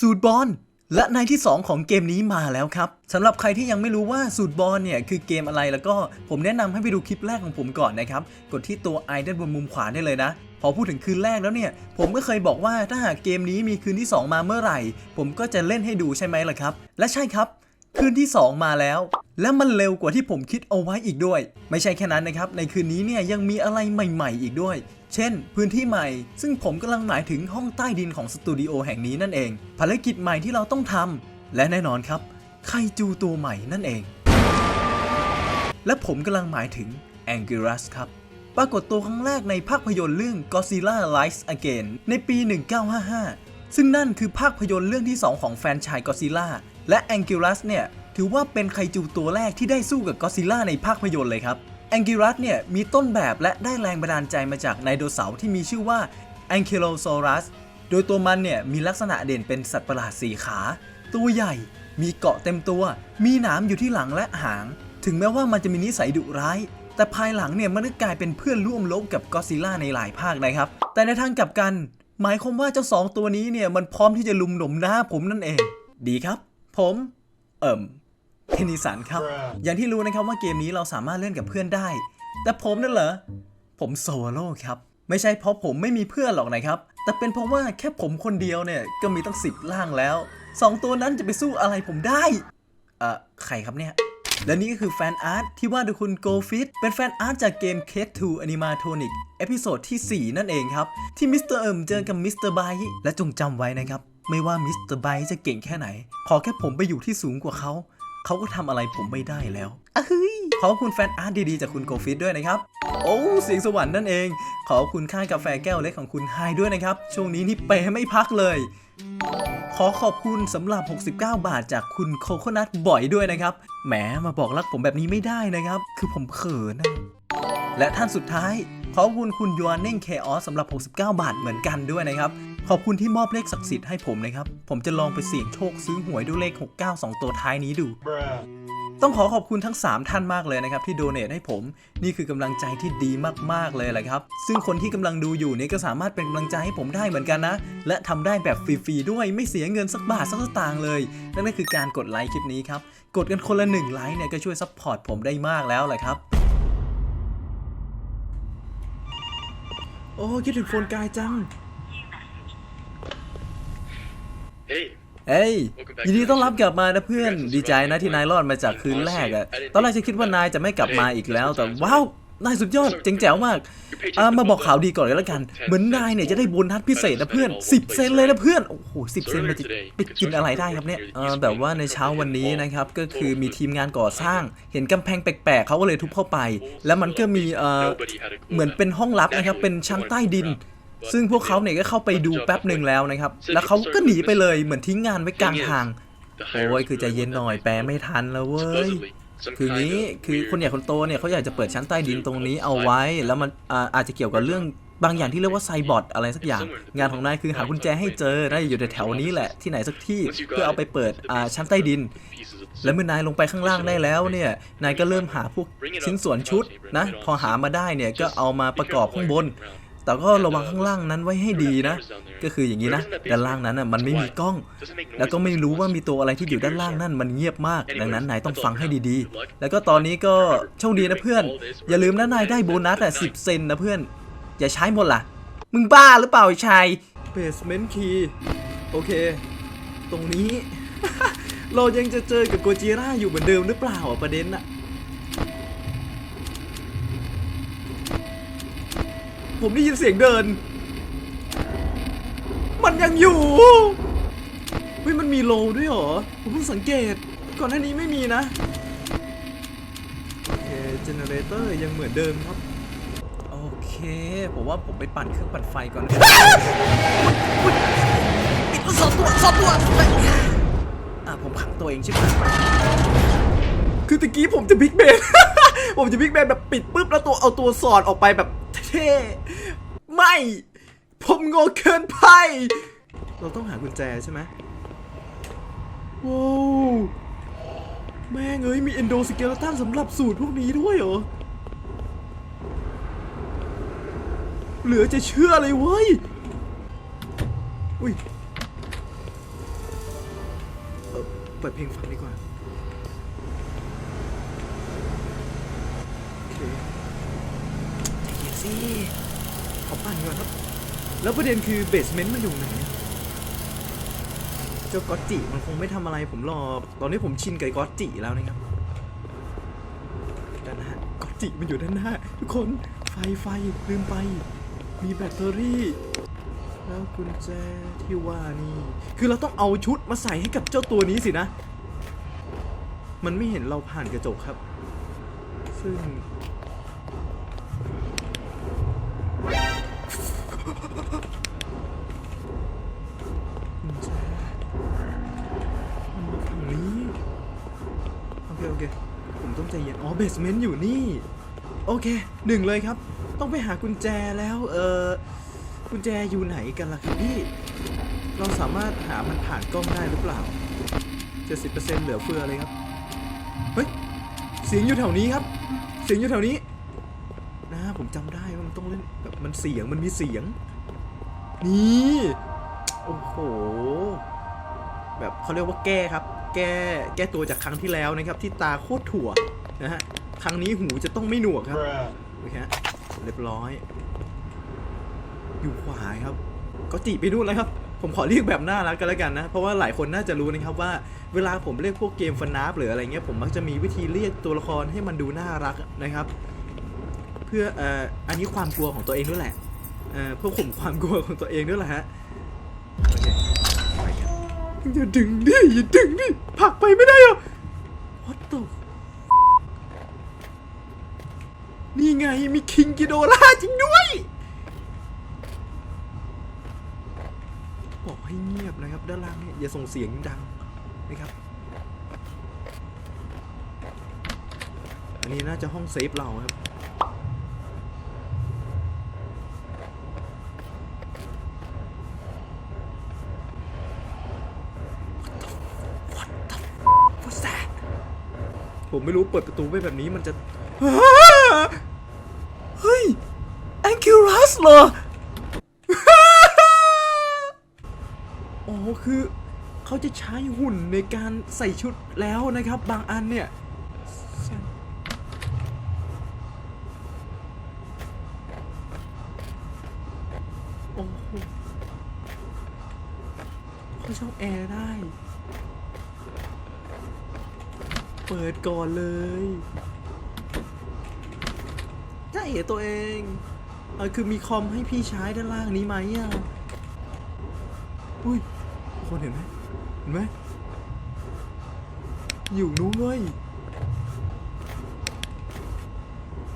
สูตรบอลและในที่ 2 ของเกมนี้มาแล้วครับสำหรับใครที่ยังไม่รู้ว่าสูตรบอลเนี่ยคือเกมอะไรแล้วก็ผมแนะนำให้ไปดูคลิปแรกของผมก่อนนะครับ กดที่ตัวไอด้านบนมุมขวาได้เลยนะ พอพูดถึงคืนแรกแล้วเนี่ย ผมก็เคยบอกว่าถ้าหากเกมนี้มีคืนที่ 2 มาเมื่อไหร่ ผมก็จะเล่นให้ดูใช่ไหมล่ะครับ และใช่ครับคืนที่ 2 มาแล้ว และมันเร็วกว่าที่ผมคิดเอาไว้อีกด้วย ไม่ใช่แค่นั้นนะครับ ในคืนนี้เนี่ยยังมีอะไรใหม่ ๆ อีกด้วย เช่น พื้นที่ใหม่ ซึ่งผมกำลังหมายถึงห้องใต้ดินของสตูดิโอแห่งนี้นั่นเอง ภารกิจใหม่ที่เราต้องทำและแน่นอนครับไคจูตัวใหม่นั่นเอง และผมกำลังหมายถึง Anguirus ครับ ปรากฏตัวครั้งแรกในภาพยนตร์เรื่อง Godzilla Rise Again ในปี 1955 ซึ่งนั่นคือภาพยนตร์เรื่องที่ 2 ของแฟนชาย Godzilla และ Anguirus เนี่ย ถือว่าเป็นไคจูตัวแรกที่ได้สู้กับ Godzilla ในภาพยนตร์เลยครับ Anguirus เนี่ยมีต้นแบบและได้แรงบันดาลใจมาจากไดโนเสาร์ที่มีชื่อว่า Ankylosaurus โดยตัวมันเนี่ยมีลักษณะเด่นเป็นสัตว์ประหลาดสีขา ตัวใหญ่ มีเกาะเต็มตัว มีหนามอยู่ที่หลังและหาง ถึงแม้ว่ามันจะมีนิสัยดุร้าย แต่ภายหลังเนี่ยมันก็กลายเป็นเพื่อนร่วมรบกับก็ซิลล่าในหลายภาคนะครับ แต่ในทางกลับกัน หมายความว่าเจ้าสองตัวนี้เนี่ยมันพร้อมที่จะลุมหนมหน้าผมนั่นเอง ดีครับ ผม เอิ่ม เทนิสันครับ อย่างที่รู้นะครับว่าเกมนี้เราสามารถเล่นกับเพื่อนได้ แต่ผมนั่นเหรอ ผมโซโล่ครับ ไม่ใช่เพราะผมไม่มีเพื่อนหรอกนะครับ แต่เป็นเพราะว่าแค่ผมคนเดียวเนี่ยก็มีตั้งสิบล่างแล้วสองตัวนั้นจะไปสู้อะไรผมได้ เอ่อ ใครครับเนี่ยและนี่ก็คือแฟนอาร์ตที่วาดโดยคุณ g o f i t เป็นแฟนอาร์ตจากเกม Case 2 Animatronic เอพิโซดที่ 4 นั่นเองครับ ที่มิสเตอร์เอิมเจอกับมิสเตอร์ไบและจงจำไว้นะครับ ไม่ว่ามิสเตอร์ไบจะเก่งแค่ไหน ขอแค่ผมไปอยู่ที่สูงกว่าเขา เขาก็ทำอะไรผมไม่ได้แล้วอะเฮ้ยขอบคุณแฟนอาร์ตดีๆ จากคุณ g o f i t ด้วยนะครับ โอ้เสียงสวรรค์นั่นเอง ขอบคุณค่ากาแฟแก้วเล็กของคุณไฮด้วยนะครับ ช่วงนี้นี่เปย์ไม่พักเลย ขอขอบคุณสำหรับ 69 บาทจากคุณโคโคนัทบ่อยด้วยนะครับ แหมมาบอกรักผมแบบนี้ไม่ได้นะครับ คือผมเขินนะและท่านสุดท้าย ขอบคุณคุณยวนเน่งเคออสสำหรับ 69 บาทเหมือนกันด้วยนะครับ ขอบคุณที่มอบเลขศักดิ์สิทธิ์ให้ผมนะครับ ผมจะลองไปเสี่ยงโชคซื้อหวยด้วยเลข 69 2 ตัวท้ายนี้ดู ต้องขอขอบคุณทั้ง 3 ท่านมากเลยนะครับ ที่โดเนทให้ผม นี่คือกำลังใจที่ดีมากๆเลยแหละครับ ซึ่งคนที่กำลังดูอยู่นี่ก็สามารถเป็นกำลังใจให้ผมได้เหมือนกันนะ และทำได้แบบฟรีๆด้วยไม่เสียเงินสักบาทสักสตางค์เลย นั่นก็คือการกดไลค์คลิปนี้ครับ กดกันคนละหนึ่งไลค์เนี่ยก็ช่วยซัพพอร์ตผมได้มากแล้วแหละครับโอ้คิดถึงโฟนกายจัง Hey, เอ้ยยินดีต้อนรับกลับมานะเพื่อนดีใจนะที่นายรอดมาจากคืนแรกอะตอนแรกฉันคิดว่านายจะไม่กลับมาอีกแล้ว แต่ว้าวนายสุดยอดเจ๋งแจ๋วมากอ่ามาบอกข่าวดีก่อนเลยละกัน เหมือนนายเนี่ยจะได้โบนัสพิเศษนะเพื่อน 10 เซนเลยนะเพื่อน โอ้โหสิเซนมันจะไปกินอะไรได้ครับเนี่ยเออแบบว่าในเช้าวันนี้นะครับ ก็คือมีทีมงานก่อสร้าง เห็นกำแพงแปลกๆเขาก็เลยทุบเข้าไป แล้วมันก็มีเออ nobody had a clue. เหมือนเป็นห้องลับนะครับ เป็นชั้นใต้ดิน ซึ่งพวกเขาเนี่ยก็เข้าไปดูแป๊บหนึ่งแล้วนะครับ แล้วเขาก็หนีไปเลยเหมือนทิ้งงานไว้กลางทาง The โอ้ยคือใจเย็นหน่อยแปลไม่ทันแล้วเว้ย supposedly some คือ kind งี้ of คือ weird คนใหญ่คนโตเนี่ยเขาอยากจะเปิดชั้นใต้ดินตรงนี้เอาไว้ แล้วมันอ่าอาจจะเกี่ยวกับเรื่องบางอย่างที่เรียกว่าไซบอทอะไรสักอย่าง งานของนายคือหากุญแจให้เจอน่าจะอยู่แถวๆนี้แหละที่ไหนสักที่เพื่อเอาไปเปิดอ่าชั้นใต้ดิน pieces of the แล้วเมื่อนายลงไปข้างล่างได้แล้วเนี่ยนายก็เริ่มหาพวกชิ้นส่วนชุดนะพอหามาได้เนี่ยก็เอามาประกอบข้างบน แต่ก็ระวังข้างล่างนั้นไว้ให้ดีนะ ก็คืออย่างนี้นะ ด้านล่างนั้นน่ะมันไม่มีกล้อง แล้วก็ไม่รู้ว่ามีตัวอะไรที่อยู่ด้านล่างนั่นมันเงียบมาก ดังนั้นนายต้องฟังให้ดีๆ แล้วก็ตอนนี้ก็โชคดีนะเพื่อน อย่าลืมนะนายได้โบนัสอะสิบเซนนะเพื่อน อย่าใช้หมดล่ะ มึงบ้าหรือเปล่าไอ้ชาย Basement Key โอเค ตรงนี้ เรายังจะเจอกับโกจิร่าอยู่เหมือนเดิมหรือเปล่าประเด็นอะ ผมได้ยินเสียงเดิน มันยังอยู่เฮ้ยมันมีโลด้วยเหรอ ผมเพิ่งสังเกต ก่อนหน้านี้ไม่มีนะ โอเคเจเนเรเตอร์ยังเหมือนเดิมครับ โอเค ผมว่าผมไปปั่นเครื่องปั่นไฟก่อนปิดสองตัวสองตัวอะผมขังตัวเองใช่ไหมคือตะกี้ผมจะบิ๊กเบนผมจะบิ๊กเบนแบบปิดปุ๊บแล้วตัวเอาตัวสอดออกไปแบบ เท่ไม่ ผมโง่เกินไป เราต้องหากุญแจใช่ไหมว้าวแม่งเอ้ย มีเอนโดสเกลตันสำหรับสูตรพวกนี้ด้วยเหรอ เหลือจะเชื่อเลยเว้ย อุ้ย เปิดเพลงฟังดีกว่า โอเคใจเย็น สิขอปั่นก่อนครับ แล้วประเด็นคือเบสเมนต์มันอยู่ไหนเจ้าก๊อตจิมันคงไม่ทำอะไรผมหรอกตอนนี้ผมชินกับก๊อตจิแล้วนะครับด้านหน้าก๊อตจิมันอยู่ด้านหน้าทุกคนไฟไฟลืมไป มีแบตเตอรี่แล้วกุญแจที่ว่านี่ คือเราต้องเอาชุดมาใส่ให้กับเจ้าตัวนี้สินะ มันไม่เห็นเราผ่านกระจกครับ ซึ่ง โอเคโอเค ผมต้องใจเย็น อ๋อ เบสเมนต์อยู่นี่ โอเคหนึ่งเลยครับ ต้องไปหากุญแจแล้ว เออกุญแจอยู่ไหนกันล่ะครับพี่ เราสามารถหามันผ่านกล้องได้หรือเปล่า 70%เหลือเฟือเลยครับ เฮ้ย เสียงอยู่แถวนี้ครับ เสียงอยู่แถวนี้ นะ ผมจำได้ว่ามันต้องเล่นแบบมันเสียง มันมีเสียง นี่ โอ้โห แบบเขาเรียกว่าแก้ครับ แก้แก้ตัวจากครั้งที่แล้วนะครับ ที่ตาโคตรถั่วนะฮะ ครั้งนี้หูจะต้องไม่หนวกครับโอเคฮะเรียบร้อย อยู่ขวาครับ ก็จีไปนู่นแล้วครับ ผมขอเรียกแบบน่ารักกันแล้วกันนะ เพราะว่าหลายคนน่าจะรู้นะครับว่า เวลาผมเรียกพวกเกมฟันนับหรืออะไรเงี้ย ผมมักจะมีวิธีเรียกตัวละครให้มันดูน่ารักนะครับ เพื่อเอ่ออันนี้ความกลัวของตัวเองด้วยแหละ เอ่อเพื่อข่มความกลัวของตัวเองด้วยแหละฮะโอเคไปกันอย่าดึงดิอย่าดึงดิผลักไปไม่ได้หรอ What the นี่ไงมีคิงกิโดล่าจริงด้วย บอกให้เงียบนะครับ ด้านล่างเนี่ยอย่าส่งเสียงดังนะครับ อันนี้น่าจะห้องเซฟเราครับ ผมไม่รู้เปิดประตูไว้แบบนี้มันจะเฮ้ยแองคิรัสเหรออ๋อคือเขาจะใช้หุ่นในการใส่ชุดแล้วนะครับ บางอันเนี่ยโอ้โหเขาชอบแอร์ได้ เปิดก่อนเลยใช่เหรอตัวเองเออคือมีคอมให้พี่ใช้ด้านล่างนี้ไหมอะอุ้ยคนเห็นไหมเห็นไหมอยู่นู้นเว้ย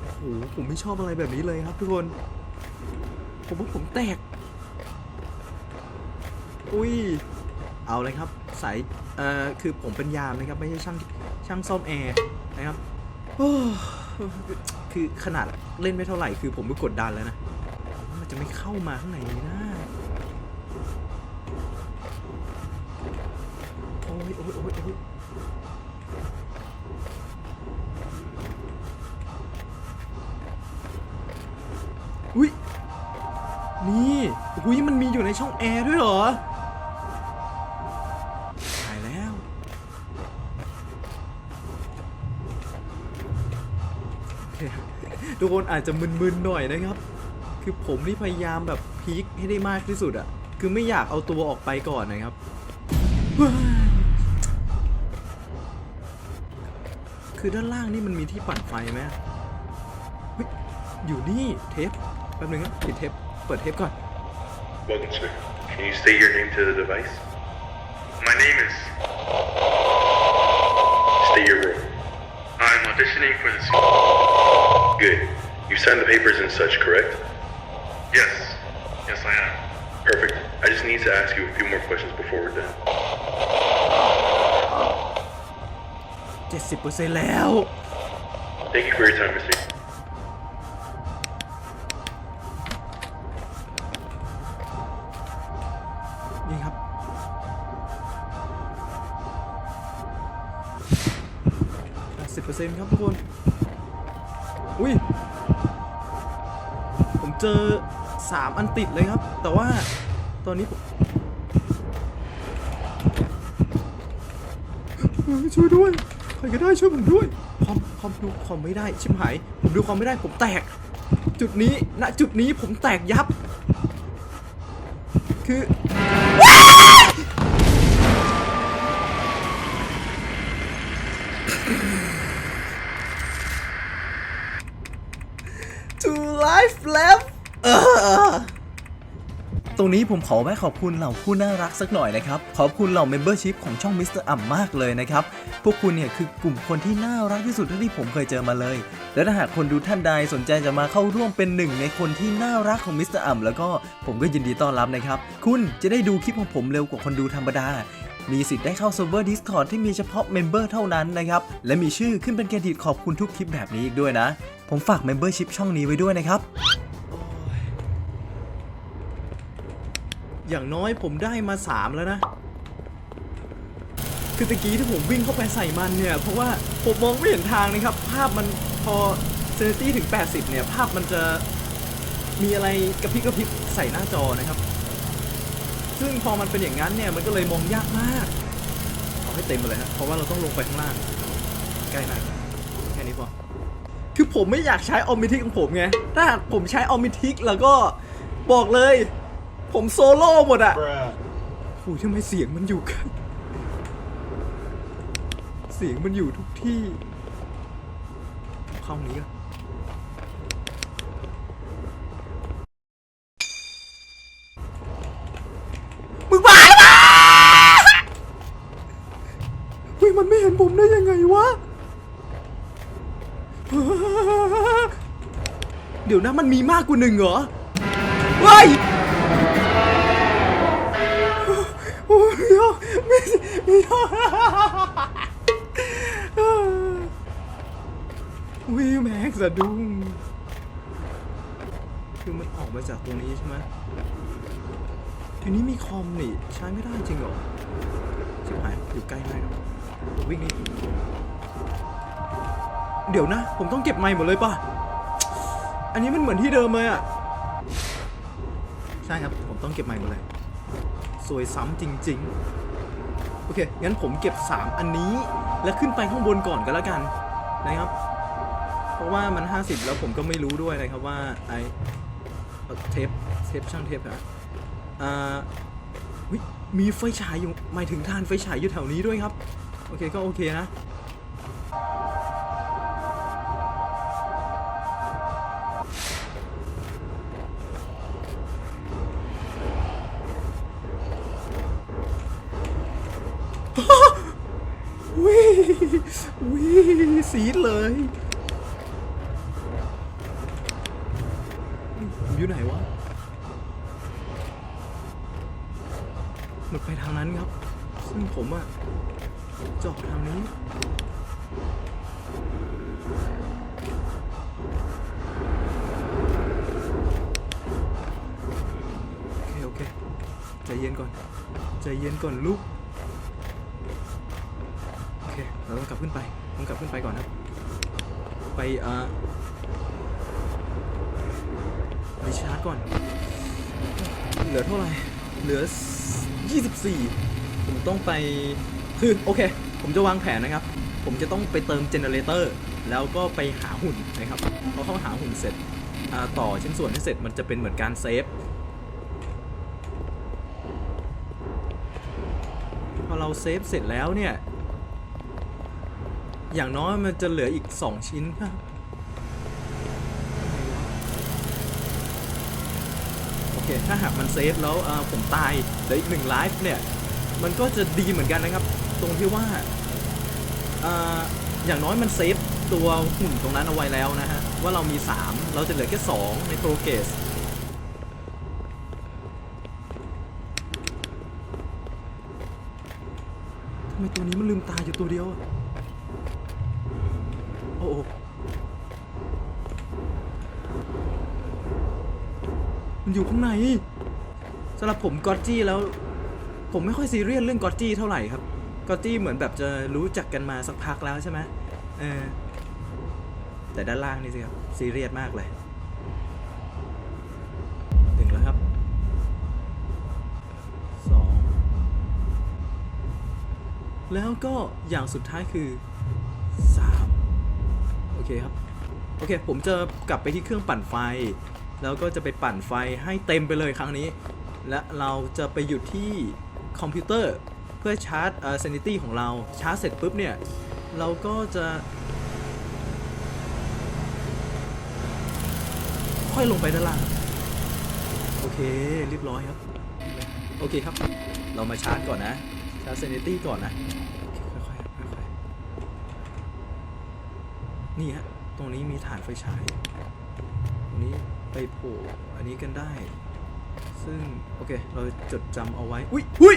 โอ้โหผมไม่ชอบอะไรแบบนี้เลยครับทุกคน ผมว่าผมแตก อุ้ย เอาเลยครับสายเอ่อคือผมเป็นยามนะครับไม่ใช่ช่างช่างซ่อมแอร์นะครับคือขนาดเล่นไม่เท่าไหร่คือผมก็กดดันแล้วนะมันจะไม่เข้ามาข้างในนะโอ้ยโอ้ยโอ้ยโอ้ยอุ้ยนี่อุ้ยมันมีอยู่ในช่องแอร์ด้วยเหรอ ทุกคนอาจจะมึนๆหน่อยนะครับ คือผมนี่พยายามแบบพีคให้ได้มากที่สุดอะคือไม่อยากเอาตัวออกไปก่อนนะครับ คือด้านล่างนี่มันมีที่ปั่นไฟไหมอยู่นี่เทปแป๊บนึงครับปิดเทปเปิดเทปก่อน Welcome, sir. Can you state your name to the device? My name is. State your role. I'm auditioning for the suit. Good. You signed the papers and such, correct? Yes. Yes, I am. Perfect. I just need to ask you a few more questions before we're done. 70%แล้ว Thank you for your time, mister. นี่ครับ 80%ครับทุกคน อุ้ย ผมเจอ3อันติดเลยครับ แต่ว่าตอนนี้ผมช่วยด้วย ใครก็ได้ช่วยผมด้วยคอมคอมดูคอมไม่ได้ ชิบหาย ผมดูคอมไม่ได้ผมแตก จุดนี้ณจุดนี้ผมแตกยับ คือ รงนี้ผมขอแวะขอบคุณเหล่าผู้น่ารักสักหน่อยนะครับ ขอบคุณเหล่า Membership ของช่อง Mr. อ่ำมากเลยนะครับ พวกคุณเนี่ยคือกลุ่มคนที่น่ารักที่สุดที่ผมเคยเจอมาเลย และถ้าหากคนดูท่านใดสนใจจะมาเข้าร่วมเป็นหนึ่งในคนที่น่ารักของ Mr. อ่ำแล้วก็ผมก็ยินดีต้อนรับนะครับ คุณจะได้ดูคลิปของผมเร็วกว่าคนดูธรรมดามีสิทธิ์ได้เข้าเซิร์ฟเวอร์ Discord ที่มีเฉพาะเมมเบอร์เท่านั้นนะครับ และมีชื่อขึ้นเป็นเครดิตขอบคุณทุกคลิปแบบนี้อีกด้วยนะ ผมฝาก Membership ช่องนี้ไว้ด้วยนะครับ อย่างน้อยผมได้มา3แล้วนะ คือตะกี้ที่ผมวิ่งเข้าไปใส่มันเนี่ย เพราะว่าผมมองไม่เห็นทางนะครับ ภาพมันพอเซนตี้ถึง 80 เนี่ย ภาพมันจะมีอะไรกระพริบกระพริบใส่หน้าจอนะครับ ซึ่งพอมันเป็นอย่างนั้นเนี่ย มันก็เลยมองยากมาก เอาให้เต็มไปเลยฮะเพราะว่าเราต้องลงไปข้างล่าง ใกล้หน่อยแค่นี้พอ คือผมไม่อยากใช้ออมมิทิกของผมไง ถ้าหากผมใช้ออมมิทิกแล้วก็บอกเลย ผมโซโล่หมดอะโอ้ยทำไมเสียงมันอยู่กัน เสียงมันอยู่ทุกที่ เข้านี้ก่อนมึงบ้าหรือเปล่าเฮ้ยมันไม่เห็นผมได้ยังไงวะ เดี๋ยวนะมันมีมากกว่าหนึ่งเหรอ เฮ้ยะดุ้ง คือมันออกมาจากตรงนี้ใช่ไหมทีนี้มีคอมนี่ใช้ไม่ได้จริงเหรอชิบหายอยู่ใกล้ได้วิ่งนี่เดี๋ยวนะ ผมต้องเก็บไม้หมดเลยป่ะ อันนี้มันเหมือนที่เดิมเลยอะ ใช่ครับ ผมต้องเก็บไม้หมดเลย สวยซ้ำจริง ๆ โอเค งั้นผมเก็บ 3 อันนี้ แล้วขึ้นไปข้างบนก่อนก็แล้วกันนะครับ ราะว่ามัน 50 แล้วผมก็ไม่รู้ด้วยนะครับว่าไอเอ่อเทปเทปช่างเทปอะอ่ามีไฟฉายอยู่หมายถึงทานไฟฉายอยู่แถวนี้ด้วยครับ โอเคก็โอเคนะ ใจเย็นก่อน ใจเย็นก่อนลูก โอเค เราต้องกลับขึ้นไป ต้องกลับขึ้นไปก่อนนะ ไปอ่อไปชาร์จก่อน เหลือเท่าไหร่ เหลือ 24 ผมต้องไป คือโอเค ผมจะวางแผนนะครับ ผมจะต้องไปเติมเจเนเรเตอร์ แล้วก็ไปหาหุ่นนะครับ พอเข้าหาหุ่นเสร็จอ่าต่อชิ้นส่วนให้เสร็จมันจะเป็นเหมือนการเซฟ พอ เราเซฟเสร็จแล้วเนี่ย อย่างน้อยมันจะเหลืออีก 2 ชิ้นครับโอเค ถ้าหากมันเซฟแล้วผมตายเหลืออีกหนึ่งไลฟ์เนี่ย มันก็จะดีเหมือนกันนะครับ ตรงที่ว่าเอ่ออย่างน้อยมันเซฟตัวหุ่นตรงนั้นเอาไว้แล้วนะฮะ ว่าเรามี 3 เราจะเหลือแค่ 2 ในโปรเกส ไมตัวนี้มันลืมตาอยู่ตัวเดียว โอ้โหมันอยู่ข้างในสำหรับผมกอตจี้แล้ว ผมไม่ค่อยซีเรียสเรื่องกอตจี้เท่าไหร่ครับกอตจี้เหมือนแบบจะรู้จักกันมาสักพักแล้วใช่ไหมเออแต่ด้านล่างนี่สิครับซีเรียสมากเลย แล้วก็อย่างสุดท้ายคือ 3 โอเคครับ โอเค ผมจะกลับไปที่เครื่องปั่นไฟ แล้วก็จะไปปั่นไฟให้เต็มไปเลยครั้งนี้ และเราจะไปหยุดที่คอมพิวเตอร์เพื่อชาร์จเอ่อ sanity ของเราชาร์จเสร็จปุ๊บเนี่ย เราก็จะค่อยลงไปด้านล่าง โอเค เรียบร้อยครับ โอเคครับ เรามาชาร์จก่อนนะ ชาร์จ sanity ก่อนนะ ค่อยๆค่อยๆ นี่ฮะ ตรงนี้มีฐานไฟฉาย ตรงนี้ไปโผล่อันนี้กันได้ ซึ่ง โอเค เราจดจำเอาไว้ อุ้ยอุ้ย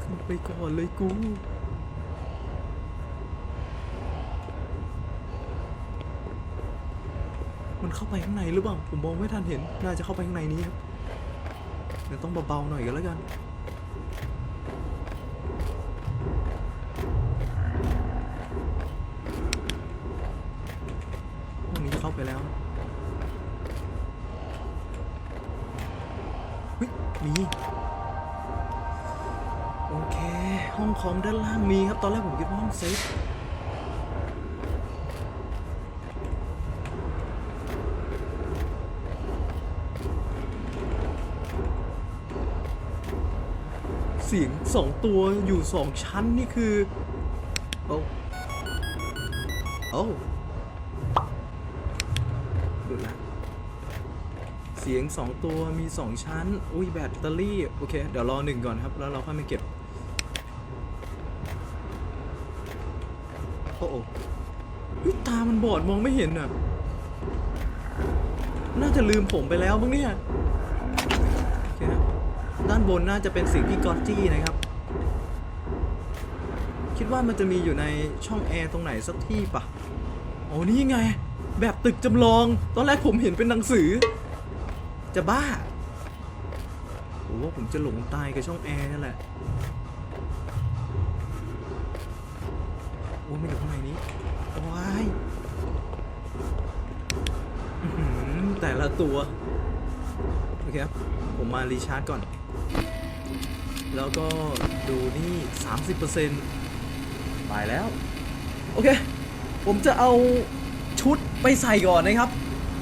ขึ้นไปก่อนเลยกูมันเข้าไปข้างในหรือเปล่า ผมมองไม่ทันเห็น น่าจะเข้าไปข้างในนี้ครับเดี๋ยวต้องเบาๆหน่อยกันแล้วกัน ผมคิเซฟเสียงสองตัวอยู่สองชั้นนี่คือโอ้โอ้ดูนะเสียงสองตัวมีสองชั้น อุ้ยแบตเตอรี่ โอเค เดี๋ยวรอหนึ่งก่อนครับ แล้วเราค่อยมาเก็บ โอ้โอ้เฮ้ยตามัน บอดมองไม่เห็นอะ น่าจะลืมผมไปแล้วมั้งเนี่ยด้านบนน่าจะเป็นสิ่งที่กอตจี้นะครับ คิดว่ามันจะมีอยู่ในช่องแอร์ตรงไหนสักที่ปะโอ้นี่ไง แบบตึกจำลอง ตอนแรกผมเห็นเป็นหนังสือ จะบ้าโอ้ว่าผมจะหลงตายกับช่องแอร์นั่นแหละ โอ้ไม่อยู่ข้างในนี้ว้าย แต่ละตัว โอเคครับ ผมมารีชาร์จก่อน แล้วก็ดูนี่ 30%ไปแล้ว โอเค ผมจะเอาชุดไปใส่ก่อนนะครับ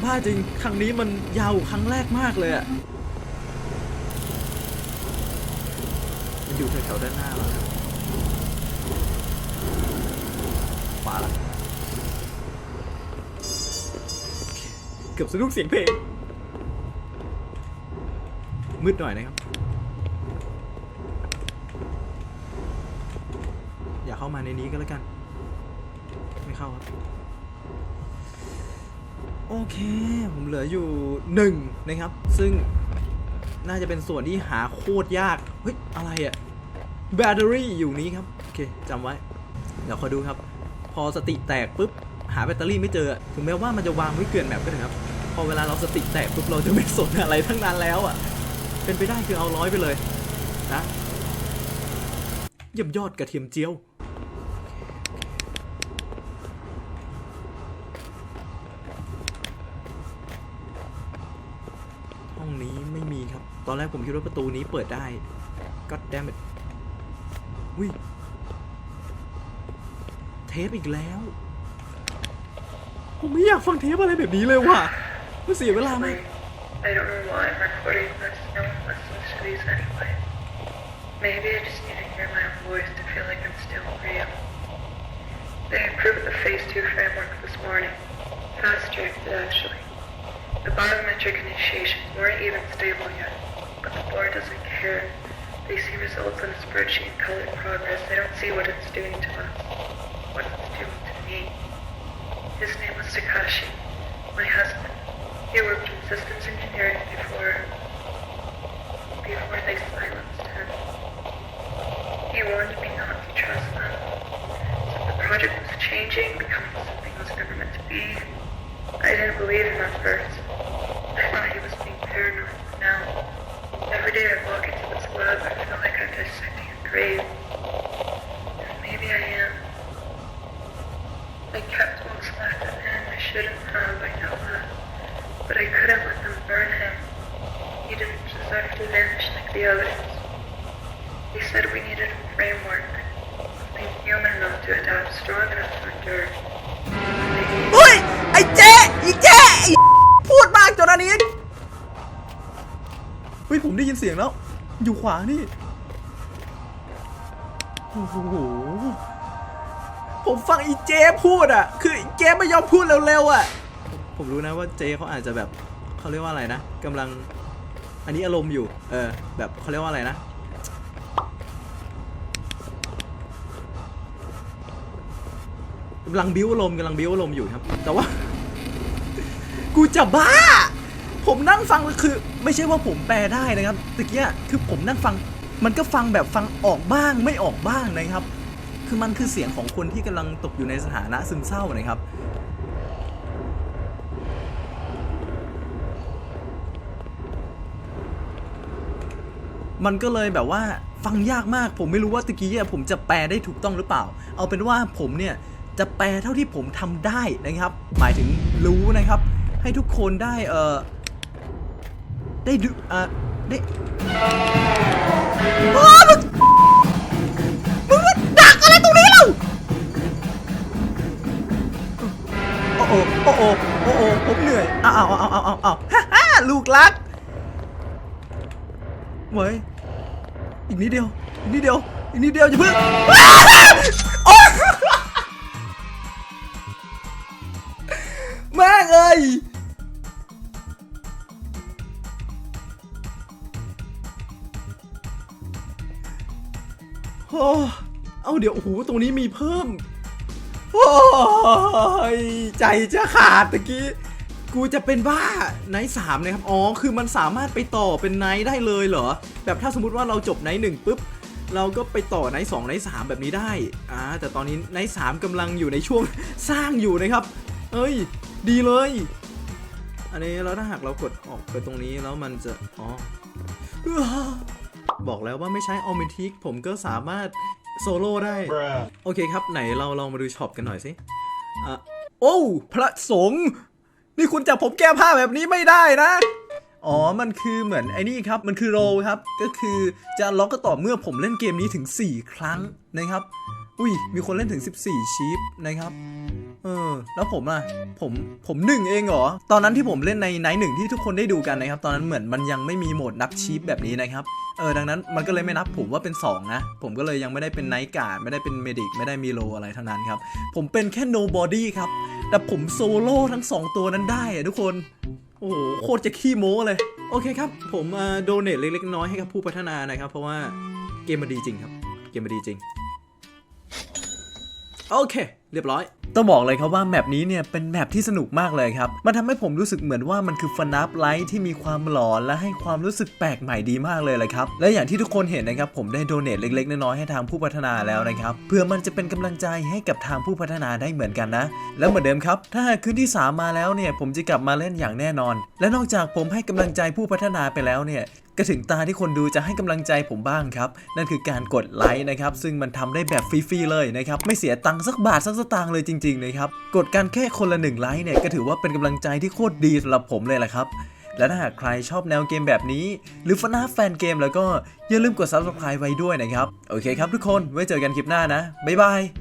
บ้าจริง ครั้งนี้มันยาวครั้งแรกมากเลยอะมันอยู่แถวๆด้านหน้าแล้วครับมาละ เกือบสะดุ้งเสียงเพลง มืดหน่อยนะครับ อย่าเข้ามาในนี้ก็แล้วกัน ไม่เข้าครับ โอเค ผมเหลืออยู่หนึ่งนะครับ ซึ่งน่าจะเป็นส่วนที่หาโคตรยาก เฮ้ย อะไรอะแบตเตอรี่อยู่นี้ครับ โอเคจำไว้ เดี๋ยวคอยดูครับ พอสติแตกปุ๊บ หาแบตเตอรี่ไม่เจอ ถึงแม้ว่ามันจะวางไว้เกลื่อนแมปก็เถอะครับ พอเวลาเราสติแตกปุ๊บเราจะไม่สนอะไรทั้งนั้นแล้วอะ เป็นไปได้คือเอาร้อยไปเลยนะเยี่ยมยอดกระเทียมเจียวห้องนี้ไม่มีครับ ตอนแรกผมคิดว่าประตูนี้เปิดได้ก็แดมวิเทปอีกแล้ว ผมไม่อยากฟังเทปอะไรแบบนี้เลยว่ะ มันเสียเวลามาก I don't know why I'm recording this. No one listens to these anyway. Maybe I just need to hear my own voice to feel like I'm still real. They improved the Phase 2 framework this morning. Fast-tracked it, actually. The biometric initiations weren't even stable yet, but the board doesn't care. They see results on a spreadsheet and call it progress. They don't see what it's doing to us, what it's doing to me. His name was Takashi, my husband. He worked in systems engineering before before they silenced him. He warned me not to trust them. Said the project was changing, becoming something it was never meant to be. I didn't believe him at first. เฮ้ย ไอ้เจ๊อีเจ๊ไอ้พูดมากจนอันนี้เฮ้ย ผมได้ยินเสียงแล้ว อยู่ขวานี่ โอ้โห ผมฟังอีเจ๊พูดอะ คืออีเจ๊ไม่ยอมพูดเร็วๆอะ ผมรู้นะว่าเจ๊เขาอาจจะแบบเขาเรียกว่าอะไรนะกำลังอันนี้อารมณ์อยู่ เออ แบบเขาเรียกว่าอะไรนะ กำลังบิ้วอารมณ์กำลังบิ้วอารมณ์อยู่ครับ แต่ว่า กูจะบ้า ผมนั่งฟังคือ ไม่ใช่ว่าผมแปลได้นะครับตะเกียคือผมนั่งฟัง มันก็ฟังแบบฟังออกบ้างไม่ออกบ้างนะครับ คือมันคือเสียงของคนที่กำลังตกอยู่ในสถานะซึมเศร้านะครับมันก็เลยแบบว่าฟังยากมาก ผมไม่รู้ว่าตะกี้ผมจะแปลได้ถูกต้องหรือเปล่า เอาเป็นว่าผมเนี่ย จะแปลเท่าที่ผมทำได้นะครับ หมายถึงรู้นะครับ ให้ทุกคนได้เออได้ดูเออได้อ้มึงมึงดักอะไรตรงนี้เราโอ้โหโอ้โหโอ้โหผมเหนื่อยเอาเอาเอาเอาเอาเอาฮ่าฮ่าลูกรักเว้ยอีกนิดเดียวอีกนิดเดียวอีกนิดเดียวอย่าเพิ่ง เดี๋ยวโอ้โหตรงนี้มีเพิ่มโอ้ยใจจะขาดตะกี้ กูจะเป็นบ้าไนท์สามนะครับ อ๋อ คือมันสามารถไปต่อเป็นไนท์ได้เลยเหรอ แบบถ้าสมมติว่าเราจบไนท์หนึ่งปุ๊บ เราก็ไปต่อไนท์สองไนท์สามแบบนี้ได้ อ่า แต่ตอนนี้ไนท์สามกำลังอยู่ในช่วงสร้างอยู่นะครับ เอ้ย ดีเลย อันนี้แล้วถ้าหากเรากดออกไปตรงนี้แล้วมันจะ อ๋อบอกแล้วว่าไม่ใช้ออมิทิกผมก็สามารถ โซโล่ได้ โอเคครับไหนเราลองมาดูช็อปกันหน่อยสิอะโอ้พระสงฆ์นี่คุณจับผมแก้ผ้าแบบนี้ไม่ได้นะ อ๋อ มันคือเหมือนไอ้นี่ครับ มันคือโรลครับ ก็คือจะล็อกก็ต่อเมื่อผมเล่นเกมนี้ถึง 4 ครั้งนะครับ อุ้ย มีคนเล่นถึง 14 ชีฟนะครับ เออ แล้วผมอะผมผมหนึ่งเองเหรอ ตอนนั้นที่ผมเล่นในไนท์หนึ่งที่ทุกคนได้ดูกันนะครับ ตอนนั้นเหมือนมันยังไม่มีโหมดนับชีฟแบบนี้นะครับ เออ ดังนั้นมันก็เลยไม่นับผมว่าเป็น 2 นะ ผมก็เลยยังไม่ได้เป็นไนท์การ์ดไม่ได้เป็นเมดิกไม่ได้มีโลอะไรทั้งนั้นครับ ผมเป็นแค่โนบอดี้ครับ แต่ผมโซโล่ทั้ง 2 ตัวนั้นได้อะทุกคน โอ้โห โคตรจะขี้โม้เลย โอเคครับ ผมโดเนทเล็กๆน้อยให้กับผู้พัฒนานะครับ เพราะว่าเกมมันดีจริงครับ เกมมันดีจริง โอเค เรียบร้อยต้องบอกเลยครับว่าแมปนี้เนี่ยเป็นแมปที่สนุกมากเลยครับ มันทำให้ผมรู้สึกเหมือนว่ามันคือฟันับไลท์ที่มีความหลอนและให้ความรู้สึกแปลกใหม่ดีมากเลยเลยครับ และอย่างที่ทุกคนเห็นนะครับผมได้โดเนทเล็กๆ น้อยๆให้ทางผู้พัฒนาแล้วนะครับ เพื่อมันจะเป็นกำลังใจให้กับทางผู้พัฒนาได้เหมือนกันนะ แล้วเหมือนเดิมครับ ถ้าคืนที่ 3 มาแล้วเนี่ยผมจะกลับมาเล่นอย่างแน่นอน และนอกจากผมให้กำลังใจผู้พัฒนาไปแล้วเนี่ยก็ถึงตาที่คนดูจะให้กำลังใจผมบ้างครับ นั่นคือการกดไลค์นะครับซึ่งมันทำได้แบบฟรีๆเลยนะครับไม่เสียตังค์สักบาทสักสตางค์เลยจริงๆนะครับ กดกันแค่คนละหนึ่งไลค์เนี่ยก็ถือว่าเป็นกำลังใจที่โคตรดีสำหรับผมเลยแหละครับ และถ้าหากใครชอบแนวเกมแบบนี้ หรือฟนาแฟนเกมแล้วก็อย่าลืมกด subscribe ไว้ด้วยนะครับ โอเคครับทุกคนไว้เจอกันคลิปหน้านะบ๊ายบาย